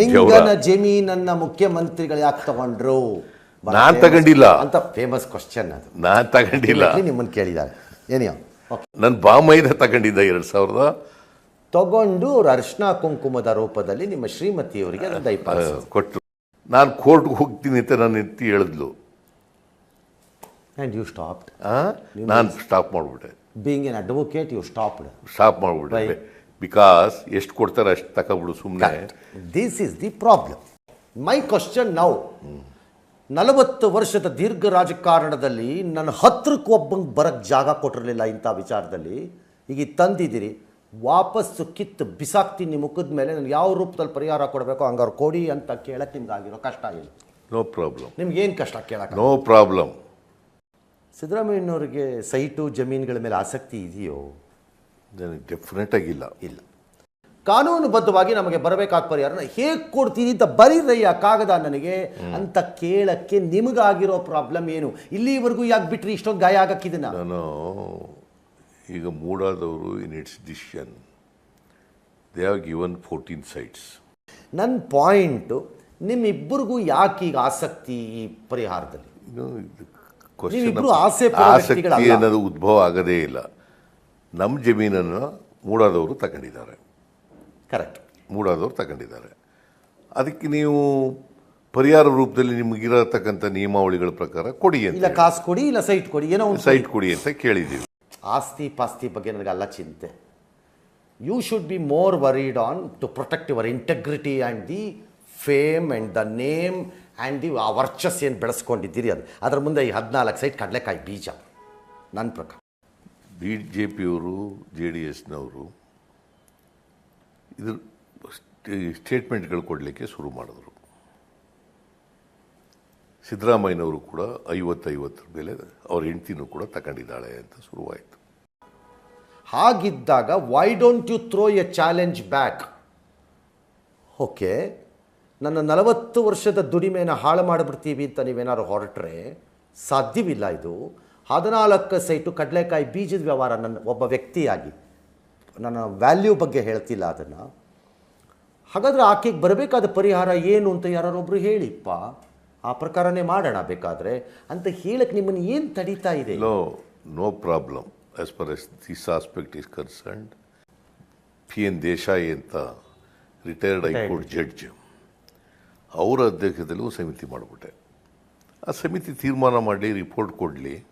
ನಿಂಗನ ಜಮೀನನ್ನ ಮುಖ್ಯಮಂತ್ರಿಗಳು ಯಾಕೆ ತಗೊಂಡ್ರು ನಾನ್ ತಗೊಂಡಿಲ್ಲ. ಅಂತ ಫೇಮಸ್ ಕ್ವಶನ್ ಅದು. ನಾನ್ ತಗೊಂಡಿಲ್ಲ. ನಿಮ್ಮನ್ನು ಕೇಳಿದ್ದಾರೆ. ಏನಿಯೋ ನನ್ನ ಬಾಮೈದ ತಗೊಂಡಿದ್ದ ಎರಡು ಸಾವಿರದ ತಗೊಂಡು ಅವ್ರ ಅರ್ಶಿನ ಕುಂಕುಮದ ರೂಪದಲ್ಲಿ ನಿಮ್ಮ ಶ್ರೀಮತಿಯವರಿಗೆ ಅದನ್ನ ದಯಪಾಲಿಸಿ ಕೊಟ್ಟರು ನಾನು ಕೋರ್ಟ್ಗೆ ಹೋಗ್ತೀನಿ ಅಂತ ನನ್ನ ಎತ್ತಿ ಹೇಳಿದ್ಲು. ಆ್ಯಂಡ್ ಯು ಸ್ಟಾಪ್ಡ್ ನಾನು ಸ್ಟಾಪ್ ಮಾಡಿಬಿಟ್ಟೆ. Being an advocate you stopped stop ಮಾಡಿಬಿಟ್ಟೆ. ಬಿಕಾಸ್ ಎಷ್ಟು ಕೊಡ್ತಾರೆ ಅಷ್ಟು ತಗೊಬಿಡು ಸುಮ್ಮನೆ this is the problem my question ನಾವು ನಲವತ್ತು ವರ್ಷದ ದೀರ್ಘ ರಾಜಕಾರಣದಲ್ಲಿ ನನ್ನ ಹತ್ರಕ್ಕೆ ಒಬ್ಬಂಗೆ ಬರಕ್ಕೆ ಜಾಗ ಕೊಟ್ಟಿರಲಿಲ್ಲ ಇಂಥ ವಿಚಾರದಲ್ಲಿ. ಈಗ ತಂದಿದ್ದೀರಿ. ವಾಪಸ್ಸು ಕಿತ್ತು ಬಿಸಾಕ್ತೀನಿ ನಿಮ್ಮ ಮುಖದ ಮೇಲೆ. ನನಗೆ ಯಾವ ರೂಪದಲ್ಲಿ ಪರಿಹಾರ ಕೊಡಬೇಕು ಹಂಗಾರು ಕೊಡಿ ಅಂತ ಕೇಳಕ್ಕೆ ನಿಮ್ಗೆ ಆಗಿರೋ ಕಷ್ಟ ಏನು? ನೋ ಪ್ರಾಬ್ಲಮ್ ನಿಮ್ಗೆ ಏನು ಕಷ್ಟ ಕೇಳಕ್ಕೆ ನೋ ಪ್ರಾಬ್ಲಮ್ ಸಿದ್ದರಾಮಯ್ಯನವ್ರಿಗೆ ಸೈಟು ಜಮೀನುಗಳ ಮೇಲೆ ಆಸಕ್ತಿ ಇದೆಯೋ? ಡೆಫಿನೆಟ್ ಆಗಿಲ್ಲ. ಇಲ್ಲ. ಕಾನೂನುಬದ್ಧವಾಗಿ ನಮಗೆ ಬರಬೇಕಾದ ಪರಿಹಾರನ ಹೇಗೆ ಕೊಡ್ತೀನಿ ಅಂತ ಬರೀರಯ್ಯ ಕಾಗದ ನನಗೆ ಅಂತ ಕೇಳಕ್ಕೆ ನಿಮಗಾಗಿರೋ ಪ್ರಾಬ್ಲಮ್ ಏನು? ಇಲ್ಲಿವರೆಗೂ ಯಾಕೆ ಬಿಟ್ರಿ ಇಷ್ಟೊಂದು ಗಾಯ ಆಗಕ್ಕಿದನ್ನ ನಾನು ಈಗ ಮೂಡಾದವರು in it's decision they have given fourteen sites ನನ್ನ ಪಾಯಿಂಟು ನಿಮ್ಮಿಬ್ಬರಿಗೂ ಯಾಕೆ ಈಗ ಆಸಕ್ತಿ ಈ ಪರಿಹಾರದಲ್ಲಿ? ಆಸಕ್ತಿ. ಅನ್ನೋದು ಉದ್ಭವ ಆಗದೇ ಇಲ್ಲ. ನಮ್ಮ ಜಮೀನನ್ನು ಮೂಡಾದವರು ತಗೊಂಡಿದ್ದಾರೆ. ಕರೆಕ್ಟ್ ಮೂಡಾದವರು ತಗೊಂಡಿದ್ದಾರೆ. ಅದಕ್ಕೆ ನೀವು ಪರಿಹಾರ ರೂಪದಲ್ಲಿ ನಿಮಗಿರತಕ್ಕಂಥ ನಿಯಮಾವಳಿಗಳ ಪ್ರಕಾರ ಕೊಡಿ ಇಲ್ಲ ಅಂತ ಕಾಸು ಕೊಡಿ ಇಲ್ಲ ಸೈಟ್ ಕೊಡಿ ಏನೋ ಒಂದು ಸೈಟ್ ಕೊಡಿ ಅಂತ ಕೇಳಿದ್ದೀವಿ. ಆಸ್ತಿ ಪಾಸ್ತಿ ಬಗ್ಗೆ ನನಗಲ್ಲ ಚಿಂತೆ. You should be more worried on to protect your integrity and the fame and the name and the ಆ ವರ್ಚಸ್ ಏನು ಬೆಳೆಸ್ಕೊಂಡಿದ್ದೀರಿ ಅದು ಅದರ ಮುಂದೆ ಈ ಹದಿನಾಲ್ಕು ಸೈಟ್ ಕಡಲೆಕಾಯಿ ಬೀಜ. ನನ್ನ ಪ್ರಕಾರ. ಬಿ ಜೆ ಪಿಯವರು ಜೆ ಡಿ ಎಸ್ನವರು ಇದ್ರ ಸ್ಟೇಟ್ಮೆಂಟ್ಗಳು ಕೊಡಲಿಕ್ಕೆ ಶುರು ಮಾಡಿದ್ರು. ಸಿದ್ದರಾಮಯ್ಯನವರು ಕೂಡ ಐವತ್ತೈವತ್ತರ ಮೇಲೆ ಅವ್ರ ಹೆಂಡ್ತಿನೂ ಕೂಡ ತಗೊಂಡಿದ್ದಾಳೆ ಅಂತ ಶುರುವಾಯಿತು. ಹಾಗಿದ್ದಾಗ why don't you throw a challenge back okay, ನನ್ನ ನಲವತ್ತು ವರ್ಷದ ದುಡಿಮೆಯನ್ನು ಹಾಳು ಮಾಡಿಬಿಡ್ತೀವಿ ಅಂತ ನೀವೇನಾದ್ರು ಹೊರಟ್ರೆ ಸಾಧ್ಯವಿಲ್ಲ ಇದು. ಹದಿನಾಲ್ಕು ಸೈಟು ಕಡಲೆಕಾಯಿ ಬೀಜದ ವ್ಯವಹಾರ ನನ್ನ ಒಬ್ಬ ವ್ಯಕ್ತಿಯಾಗಿ. ನನ್ನ ವ್ಯಾಲ್ಯೂ ಬಗ್ಗೆ ಹೇಳ್ತಿಲ್ಲ ಅದನ್ನು. ಹಾಗಾದರೆ ಆಕೆಗೆ ಬರಬೇಕಾದ ಪರಿಹಾರ ಏನು ಅಂತ ಯಾರೊಬ್ಬರು ಹೇಳಿಪ್ಪ. ಆ ಪ್ರಕಾರನೇ ಮಾಡೋಣ ಬೇಕಾದರೆ ಅಂತ ಹೇಳಕ್ಕೆ ನಿಮ್ಮನ್ನು ಏನು ತಡೀತಾ ಇದೆ? No no problem as far as this aspect is concerned P N Desai ಅಂತ ರಿಟೈರ್ಡ್ ಹೈಕೋರ್ಟ್ ಜಡ್ಜ್ ಅವರ ಅಧ್ಯಕ್ಷತೆಯಲ್ಲೂ ಸಮಿತಿ ಮಾಡಿಬಿಟ್ಟೆ. ಆ ಸಮಿತಿ ತೀರ್ಮಾನ ಮಾಡಲಿ ರಿಪೋರ್ಟ್ ಕೊಡಲಿ.